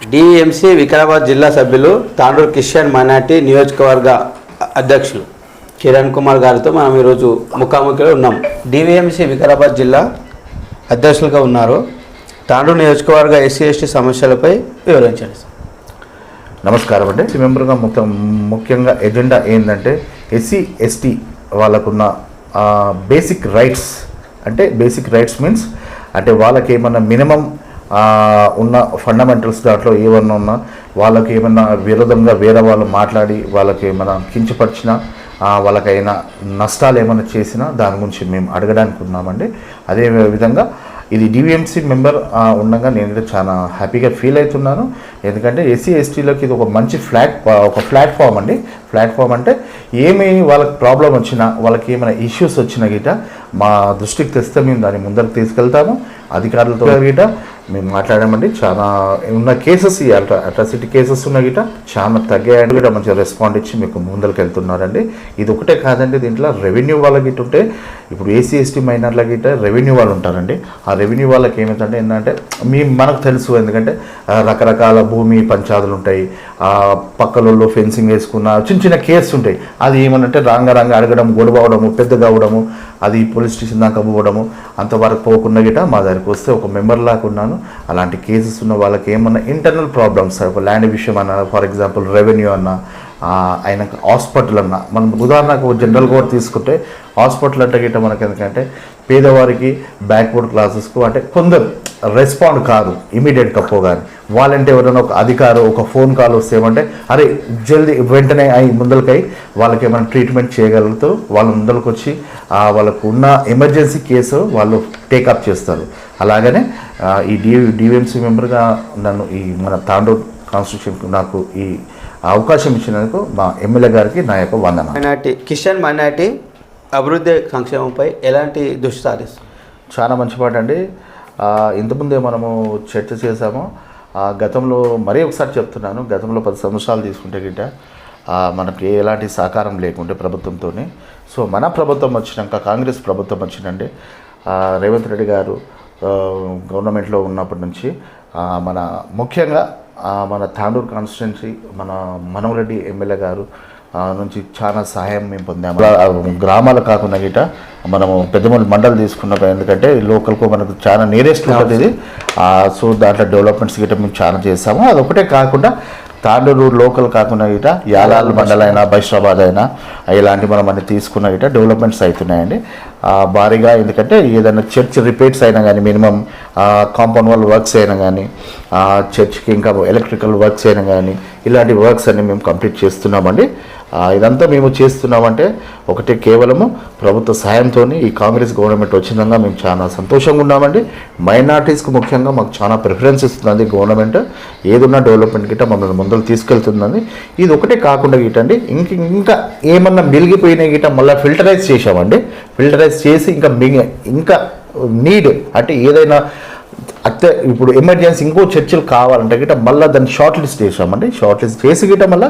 DMC Vikarabad జిల్లా సభ్యులు Tandur Kishan minority నియోజకవర్గ అధ్యక్షులు. కిరణ్ కుమార్ గారితో మనం ఈరోజు ముఖాముఖిలో ఉన్నాం. డివిఎంసి వికారాబాద్ జిల్లా అధ్యక్షులుగా ఉన్నారు. తాండూరు నియోజకవర్గ ఎస్సీ ఎస్టీ సమస్యలపై వివరించండి నమస్కారం అండి. మెంబర్గా మొత్తం ముఖ్యంగా ఎజెండా ఏంటంటే ఎస్సీ ఎస్టీ వాళ్ళకున్న బేసిక్ రైట్స్ అంటే బేసిక్ రైట్స్ మీన్స్ అంటే వాళ్ళకి ఏమన్నా మినిమం ఉన్న ఫండమెంటల్స్ దాంట్లో ఏమన్నా ఉన్నా వాళ్ళకి ఏమన్నా విరోధంగా వేరే వాళ్ళు మాట్లాడి వాళ్ళకి ఏమైనా కించపరిచినా వాళ్ళకైనా నష్టాలు ఏమైనా చేసినా దాని గురించి మేము అడగడానికి ఉన్నామండి. అదే విధంగా ఇది డివిఎంసీ మెంబర్ ఉండగా నేను చాలా హ్యాపీగా ఫీల్ అవుతున్నాను. ఎందుకంటే ఎస్సీ ఎస్టీలోకి ఇది ఒక మంచి ఫ్లాట్ ఒక ప్లాట్ఫామ్ అండి. ప్లాట్ఫామ్ అంటే ఏమి వాళ్ళకి ప్రాబ్లం వచ్చినా వాళ్ళకి ఏమైనా ఇష్యూస్ వచ్చినా గిట మా దృష్టికి తెస్తే మేము దాన్ని ముందరకు తీసుకెళ్తాము. అధికారులతో గిట మేము మాట్లాడామండి చాలా ఉన్న కేసెస్ ఈ అట్రా అట్రాసిటీ కేసెస్ ఉన్న గిట చాలా తగ్గాయని కూడా మంచిగా రెస్పాండ్ ఇచ్చి మీకు ముందరికి వెళ్తున్నారండి. ఇది ఒకటే కాదండి దీంట్లో రెవెన్యూ వాళ్ళ గిట్ ఉంటే ఇప్పుడు ఏసీ ఎస్టీ మైనర్ల గిట రెవెన్యూ వాళ్ళు ఉంటారండి. ఆ రెవెన్యూ వాళ్ళకి ఏమిటంటే ఏంటంటే మీ మనకు తెలుసు ఎందుకంటే రకరకాల భూమి పంచాదులు ఉంటాయి. ఆ పక్కలలో ఫెన్సింగ్ వేసుకున్న చిన్న చిన్న కేసు ఉంటాయి. అది ఏమనంటే రాంగ రాంగ అడగడం గొడవ అవడము పెద్దగా అవడము అది పోలీస్ స్టేషన్ దాకా పోవడము అంతవరకు పోకుండా గిట మా దగ్గరికి వస్తే ఒక మెంబర్ లాగా ఉన్నాను. అలాంటి కేసెస్ ఉన్న వాళ్ళకి ఏమన్నా ఇంటర్నల్ ప్రాబ్లమ్స్ ఒక ల్యాండ్ విషయం అన్న ఫర్ ఎగ్జాంపుల్ రెవెన్యూ అన్న ఆయన హాస్పిటల్ అన్న మనం ఉదాహరణకు జనరల్ కూడా తీసుకుంటే హాస్పిటల్ అంటే గిట్ట మనకి ఎందుకంటే పేదవారికి బ్యాక్వర్డ్ క్లాసెస్కు అంటే కొందరు రెస్పాండ్ కాదు ఇమీడియట్గా పోగానే. వాళ్ళంటే ఎవరైనా ఒక అధికారం ఒక ఫోన్ కాల్ వస్తే ఏమంటే అరే జల్దీ వెంటనే అయి ముందలకై వాళ్ళకి ఏమైనా ట్రీట్మెంట్ చేయగలుగుతూ వాళ్ళ ముందరకు వచ్చి ఆ, వాళ్ళకు ఉన్న ఎమర్జెన్సీ కేసు వాళ్ళు టేకప్ చేస్తారు. అలాగనే ఈ డి డివిఎంసీ మెంబర్గా నన్ను ఈ మన తాండూర్ కాన్స్టిట్యూషన్ నాకు ఈ అవకాశం ఇచ్చినందుకు మా ఎమ్మెల్యే గారికి నా యొక్క వందన మైనార్టీ కిషన్ మైనార్టీ అభివృద్ధి సంక్షేమంపై ఎలాంటి దృష్టి సారిస్తారు? చాలా మంచి పాట అండి ఇంతకుముందే మనము చర్చ చేసాము గతంలో మరీ ఒకసారి చెప్తున్నాను. గతంలో పది సంవత్సరాలు తీసుకుంటే గిట్ట మనకి ఎలాంటి సహకారం లేకుంటే ప్రభుత్వంతో సో మన ప్రభుత్వం వచ్చినాక కాంగ్రెస్ ప్రభుత్వం వచ్చిందండి రేవంత్ రెడ్డి గారు గవర్నమెంట్లో ఉన్నప్పటి నుంచి మన ముఖ్యంగా మన తాండూరు కాన్స్టిట్యున్సీ మన మనవరెడ్డి ఎమ్మెల్యే గారు నుంచి చాలా సహాయం మేము పొందాము. గ్రామాలు కాకుండా గిట మనము పెద్దమూల మండలి తీసుకున్నాం ఎందుకంటే లోకల్కు మనకు చాలా నియరెస్ట్ ఉంటుంది ఇది. సో దాంట్లో డెవలప్మెంట్స్ గిట్ట మేము చాలా చేసాము అది ఒకటే కాకుండా తాండూరు లోకల్ కాకుండా గిట యాలాల్ మండల్ అయినా బైషాబాద్ అయినా ఇలాంటి మనం అన్ని తీసుకున్న గిట డెవలప్మెంట్స్ అవుతున్నాయండి. భారీగా ఎందుకంటే ఏదైనా చర్చ్ రిపేర్స్ అయినా కానీ మినిమం కాంపౌండ్ వాల్ వర్క్స్ అయినా కానీ చర్చ్కి ఇంకా ఎలక్ట్రికల్ వర్క్స్ అయినా కానీ ఇలాంటి వర్క్స్ అన్ని మేము కంప్లీట్ చేస్తున్నామండి. ఇదంతా మేము చేస్తున్నామంటే ఒకటే కేవలము ప్రభుత్వ సాయంతో ఈ కాంగ్రెస్ గవర్నమెంట్ వచ్చిందంగా మేము చాలా సంతోషంగా ఉన్నామండి. మైనార్టీస్కి ముఖ్యంగా మాకు చాలా ప్రిఫరెన్స్ ఇస్తుంది గవర్నమెంట్. ఏదున్నా డెవలప్మెంట్ గిట్ట మమ్మల్ని ముందరు తీసుకెళ్తుందండి. ఇది ఒకటే కాకుండా గిటండి ఇంక ఇంకా ఏమన్నా మిగిలిపోయినాయి గిట్ట మళ్ళీ ఫిల్టరైజ్ చేసామండి ఫిల్టరైజ్ చేసి ఇంకా మిగి ఇంకా నీడ్ అంటే ఏదైనా అత్తే ఇప్పుడు ఎమర్జెన్సీ ఇంకో చర్చలు కావాలంటే గిట్ట మళ్ళీ దాన్ని షార్ట్ లిస్ట్ చేసామండి షార్ట్ లిస్ట్ చేసి గిట్ట మళ్ళీ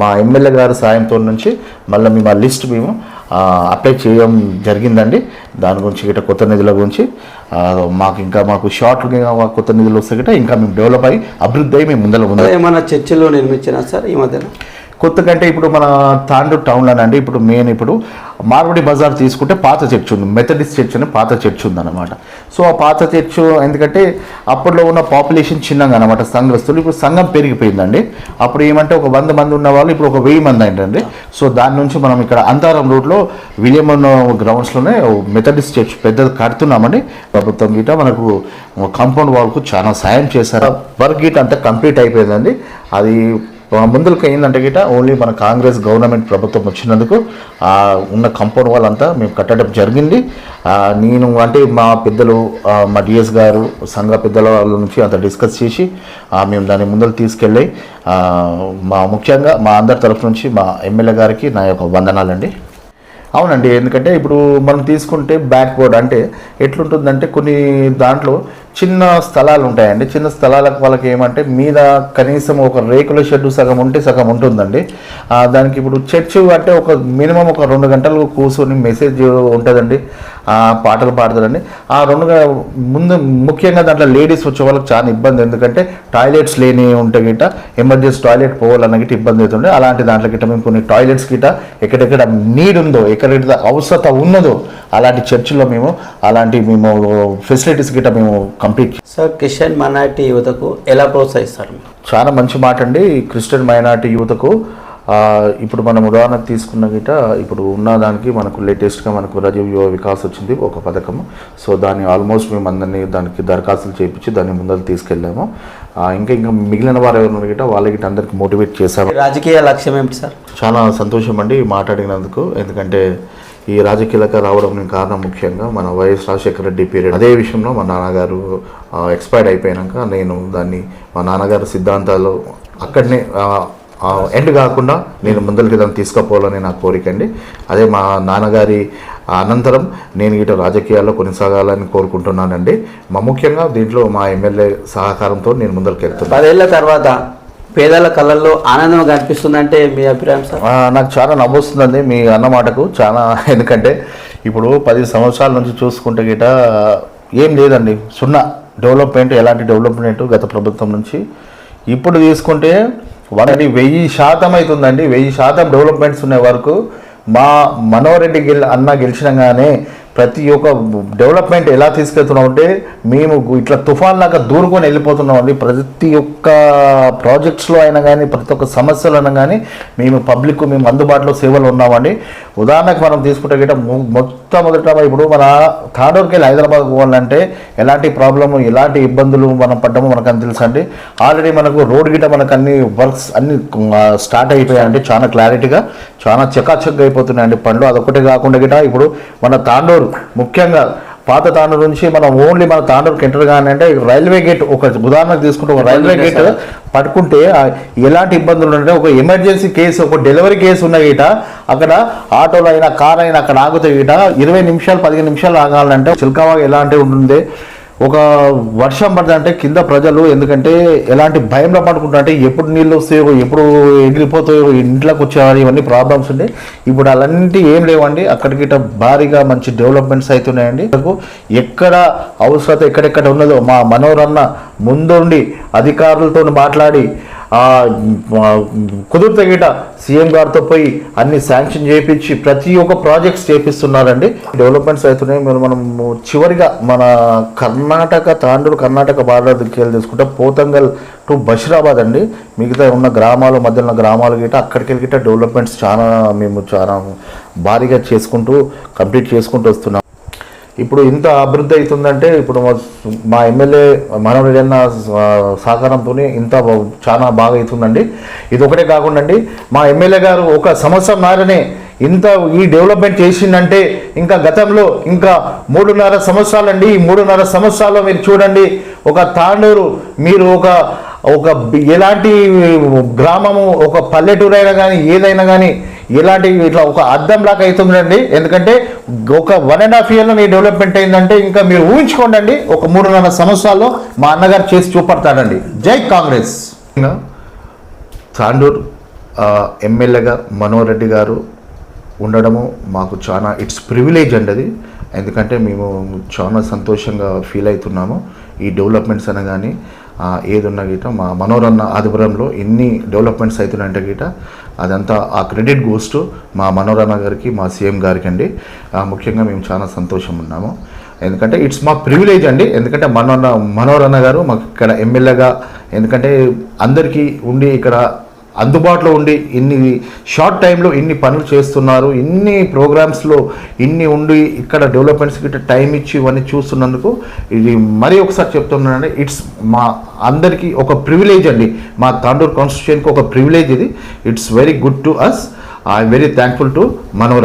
మా ఎమ్మెల్యే గారి సాయంతో నుంచి మళ్ళీ మేము ఆ లిస్ట్ మేము అప్లై చేయడం జరిగిందండి. దాని గురించి గిట్ట కొత్త నిధుల గురించి మాకు ఇంకా మాకు షార్ట్ కొత్త నిధులు వస్తే గిట్ట ఇంకా మేము డెవలప్ అయ్యి అభివృద్ధి అయ్యి మేము ముందర ఉందా ఏమైనా చర్చలు నిర్మించినా సార్ ఈ మధ్యన? కొత్త కంటే ఇప్పుడు మన తాండూరు టౌన్లోనండి ఇప్పుడు మెయిన్ ఇప్పుడు మార్వడి బజార్ తీసుకుంటే పాత చర్చ్ ఉంది మెథడిస్ట్ చర్చ్ అని పాత చర్చ్ ఉందన్నమాట. సో ఆ పాత చర్చ్ ఎందుకంటే అప్పట్లో ఉన్న పాపులేషన్ చిన్నగా అనమాట సంఘస్తులు ఇప్పుడు సంఘం పెరిగిపోయిందండి. అప్పుడు ఏమంటే ఒక వంద మంది ఉన్న వాళ్ళు ఇప్పుడు ఒక వెయ్యి మంది అయిందండి సో దాని నుంచి మనం ఇక్కడ అంతారం రోడ్లో విలియమన్ గ్రౌండ్స్లోనే మెథడిస్ట్ చర్చ్ పెద్దది కడుతున్నామండి. ప్రభుత్వం గీట మనకు కాంపౌండ్ వాళ్ళకు చాలా సాయం చేశారు. వర్క్ గీట అంతా కంప్లీట్ అయిపోయిందండి. అది ముందుకు ఏంటంటే గిట ఓన్లీ మన కాంగ్రెస్ గవర్నమెంట్ ప్రభుత్వం వచ్చినందుకు ఉన్న కంపౌండ్ వాళ్ళంతా మేము కట్టడం జరిగింది. నేను అంటే మా పెద్దలు మా డిఎస్ గారు సంఘ పెద్దల వాళ్ళ నుంచి అంత డిస్కస్ చేసి మేము దాన్ని ముందరు తీసుకెళ్ళి మా ముఖ్యంగా మా అందరి తరఫు నుంచి మా ఎమ్మెల్యే గారికి నా యొక్క వందనాలండి. అవునండి ఎందుకంటే ఇప్పుడు మనం తీసుకుంటే బ్యాక్వర్డ్ అంటే ఎట్లుంటుందంటే కొన్ని దాంట్లో చిన్న స్థలాలు ఉంటాయండి చిన్న స్థలాలకు వాళ్ళకి ఏమంటే మీద కనీసం ఒక రేకుల షెడ్ సగం ఉంటే సగం ఉంటుందండి. దానికి ఇప్పుడు చర్చ్ అంటే ఒక మినిమం ఒక రెండు గంటలు కూర్చొని మెసేజ్ ఉంటుందండి. ఆ, పాటలు పాడతారండి. ఆ రెండు ముందు ముఖ్యంగా దాంట్లో లేడీస్ వచ్చే వాళ్ళకి చాలా ఇబ్బంది. ఎందుకంటే టాయిలెట్స్ లేని ఉంటే గిట్ట ఎమర్జెన్సీ టాయిలెట్ పోవాలన్న గిట్ట ఇబ్బంది అవుతుండే అలాంటి దాంట్లో గిట్ట మేము కొన్ని టాయిలెట్స్ గిట్ట ఎక్కడెక్కడ నీడ్ ఉందో ఎక్కడెక్కడ అవసరత ఉన్నదో అలాంటి చర్చిలో మేము అలాంటి మేము ఫెసిలిటీస్ గిట్ట మేము కంప్లీట్. సార్ క్రిస్టియన్ మైనార్టీ యువతకు ఎలా ప్రోత్సహిస్తారు? చాలా మంచి మాట అండి క్రిస్టియన్ మైనార్టీ యువతకు ఇప్పుడు మనం ఉదాహరణకు తీసుకున్న గిట ఇప్పుడు ఉన్న దానికి మనకు లేటెస్ట్గా మనకు రజీవ్ యువ వికాస్ వచ్చింది ఒక పథకం. సో దాన్ని ఆల్మోస్ట్ మేము అందరినీ దానికి దరఖాస్తులు చేయించి దాన్ని ముందర తీసుకెళ్ళాము. ఇంకా ఇంకా మిగిలిన వారు ఎవరు గిట వాళ్ళకి అందరికి మోటివేట్ చేశాము రాజకీయ లక్ష్యం ఏమిటి సార్? చాలా సంతోషం అండి మాట్లాడినందుకు. ఎందుకంటే ఈ రాజకీయాలకు రావడం కారణం ముఖ్యంగా మన వైఎస్ రాజశేఖర రెడ్డి పీరియడ్ అదే విషయంలో మా నాన్నగారు ఎక్స్పైర్డ్ అయిపోయాక నేను దాన్ని మా నాన్నగారు సిద్ధాంతాలు అక్కడనే ఎండ్ కాకుండా నేను ముందరికి దాన్ని తీసుకుపోవాలని నా కోరిక అండి. అదే మా నాన్నగారి అనంతరం నేను ఇటు రాజకీయాల్లో కొనసాగాలని కోరుకుంటున్నానండి. మా ముఖ్యంగా దీంట్లో మా ఎమ్మెల్యే సహకారంతో నేను ముందరికి వెళ్తున్నాను. పదేళ్ళ తర్వాత పేదల కళ్ళల్లో ఆనందం కనిపిస్తుందంటే మీ అభిప్రాయం సార్? నాకు చాలా నవ్వొస్తుందండి మీ అన్న మాటకు చాలా ఎందుకంటే ఇప్పుడు పది సంవత్సరాల నుంచి చూసుకుంటే గిట ఏం లేదండి. సున్నా డెవలప్మెంట్ ఎలాంటి డెవలప్మెంట్ గత ప్రభుత్వం నుంచి. ఇప్పుడు తీసుకుంటే వాటి వెయ్యి శాతం అవుతుందండి వెయ్యి శాతం డెవలప్మెంట్స్ ఉన్న వరకు మా మనోరెడ్డి గెల్ అన్న గెలిచినగానే ప్రతి ఒక్క డెవలప్మెంట్ ఎలా తీసుకెళ్తున్నాం అంటే మేము ఇట్లా తుఫాన్ లాగా దూరుకొని వెళ్ళిపోతున్నాం అండి. ప్రతి ఒక్క ప్రాజెక్ట్స్లో అయినా కానీ ప్రతి ఒక్క సమస్యలు అయినా కానీ మేము పబ్లిక్ మేము అందుబాటులో సేవలు ఉన్నామండి ఉదాహరణకు మనం తీసుకుంటే గిట్ట మొట్టమొదట ఇప్పుడు మన తాడూరుకి వెళ్ళి హైదరాబాద్ పోవాలంటే ఎలాంటి ప్రాబ్లము ఎలాంటి ఇబ్బందులు మనం పడ్డామో మనకు అని తెలుసు అండి? ఆల్రెడీ మనకు రోడ్ గిట్ట మనకు అన్ని వర్క్స్ అన్ని స్టార్ట్ అయిపోయాయండి. చాలా క్లారిటీగా చాలా చకాచక్గా అయిపోతున్నాయండి పనులు అదొకటే కాకుండా గిట్ట ఇప్పుడు మన తాండూరు ముఖ్యంగా పాత తాండూరు నుంచి మనం ఓన్లీ మన తాండూరుకి ఎంటర్ కానీ అంటే రైల్వే గేట్ ఒక ఉదాహరణకు తీసుకుంటే ఒక రైల్వే గేట్ పట్టుకుంటే ఎలాంటి ఇబ్బందులు ఉంటే ఒక ఎమర్జెన్సీ కేసు ఒక డెలివరీ కేసు ఉన్న గిట అక్కడ ఆటోలో అయినా కార్ అయినా అక్కడ ఆగితే గిట ఇరవై నిమిషాలు పదిహేను నిమిషాలు ఆగాలంటే చిల్కావాగా ఎలాంటి ఉంటుంది ఒక వర్షం పడుతుందంటే కింద ప్రజలు ఎందుకంటే ఎలాంటి భయంలో పడుకుంటారంటే ఎప్పుడు నీళ్ళు వస్తాయో ఎప్పుడు ఎగిరిపోతాయో ఇంట్లోకి వచ్చేవారు ఇవన్నీ ప్రాబ్లమ్స్ ఉండే. ఇప్పుడు అలాంటి ఏం లేవండి. అక్కడికి భారీగా మంచి డెవలప్మెంట్స్ అవుతున్నాయండి మనకు ఎక్కడ అవసరత ఎక్కడెక్కడ ఉన్నదో మా మనోరన్న ముందుండి అధికారులతో మాట్లాడి కుదిరితే గిట సీఎం గారితో పోయి అన్ని శాంక్షన్ చేయించి ప్రతి ఒక్క ప్రాజెక్ట్స్ చేపిస్తున్నారండి. డెవలప్మెంట్స్ అవుతున్నాయి. మీరు మనం చివరిగా మన కర్ణాటక తాండూరు కర్ణాటక బార్డర్ దిక్కేళ్ళు తీసుకుంటే పోతంగల్ టు బషీరాబాద్ అండి. మిగతా ఉన్న గ్రామాలు మధ్యలో ఉన్న గ్రామాలు గిట అక్కడికి వెళ్ళి డెవలప్మెంట్స్ చాలా మేము చాలా భారీగా చేసుకుంటూ కంప్లీట్ చేసుకుంటూ వస్తున్నాం. ఇప్పుడు ఇంత అభివృద్ధి అవుతుందంటే ఇప్పుడు మా- మా ఎమ్మెల్యే మనోరజన్న సహకారంతో ఇంత చాలా బాగా అవుతుందండి. ఇది ఒకటే కాకుండా అండి మా ఎమ్మెల్యే గారు ఒక సంవత్సరం నారనే ఇంత ఈ డెవలప్మెంట్ చేసిందంటే ఇంకా గతంలో ఇంకా మూడున్నర సంవత్సరాలండి. ఈ మూడున్నర సంవత్సరాల్లో మీరు చూడండి ఒక తాండూరు మీరు ఒక ఒక ఎలాంటి గ్రామము ఒక పల్లెటూరు అయినా కానీ ఏదైనా కానీ ఎలాంటి ఇట్లా ఒక అద్దం లాగా అవుతుందండి ఎందుకంటే ఒక వన్ అండ్ హాఫ్ ఇయర్లో నీ డెవలప్మెంట్ అయిందంటే ఇంకా మీరు ఊహించుకోండి ఒక మూడున్నర సంవత్సరాల్లో మా అన్నగారు చేసి చూపడతాడండి. జై కాంగ్రెస్. తాండూర్ ఎమ్మెల్యేగా మనోహర్ రెడ్డి గారు ఉండడము మాకు చాలా ఇట్స్ ప్రివిలేజ్ అండి అది. ఎందుకంటే మేము చాలా సంతోషంగా ఫీల్ అవుతున్నాము ఈ డెవలప్మెంట్స్ అనగాని ఆ, ఏది ఉన్నా గిట మా మనోరన్న ఆధ్వర్యంలో ఎన్ని డెవలప్మెంట్స్ అవుతున్నాయంటే గిట అదంతా ఆ క్రెడిట్ గోస్ టు మా మనోరన్న గారికి మా సీఎం గారికి అండి ముఖ్యంగా మేము చాలా సంతోషం ఉన్నాము. ఎందుకంటే ఇట్స్ మా ప్రివిలేజ్ అండి. ఎందుకంటే మనోన్న మనోరన్న గారు మాకు ఇక్కడ ఎమ్మెల్యేగా ఎందుకంటే అందరికీ ఉండి ఇక్కడ అందుబాటులో ఉండి ఇన్ని షార్ట్ టైంలో ఇన్ని పనులు చేస్తున్నారు ఇన్ని ప్రోగ్రామ్స్లో ఇన్ని ఉండి ఇక్కడ డెవలప్మెంట్స్ గిట్ట టైం ఇచ్చి ఇవన్నీ చూస్తున్నందుకు ఇది మరీ ఒకసారి చెప్తున్నానండి ఇట్స్ మా అందరికీ ఒక ప్రివిలేజ్ అండి. మా తాండూరు కాన్స్టిట్యూషన్కి ఒక ప్రివిలేజ్ ఇది. It's very good to us I'm very thankful to మనోర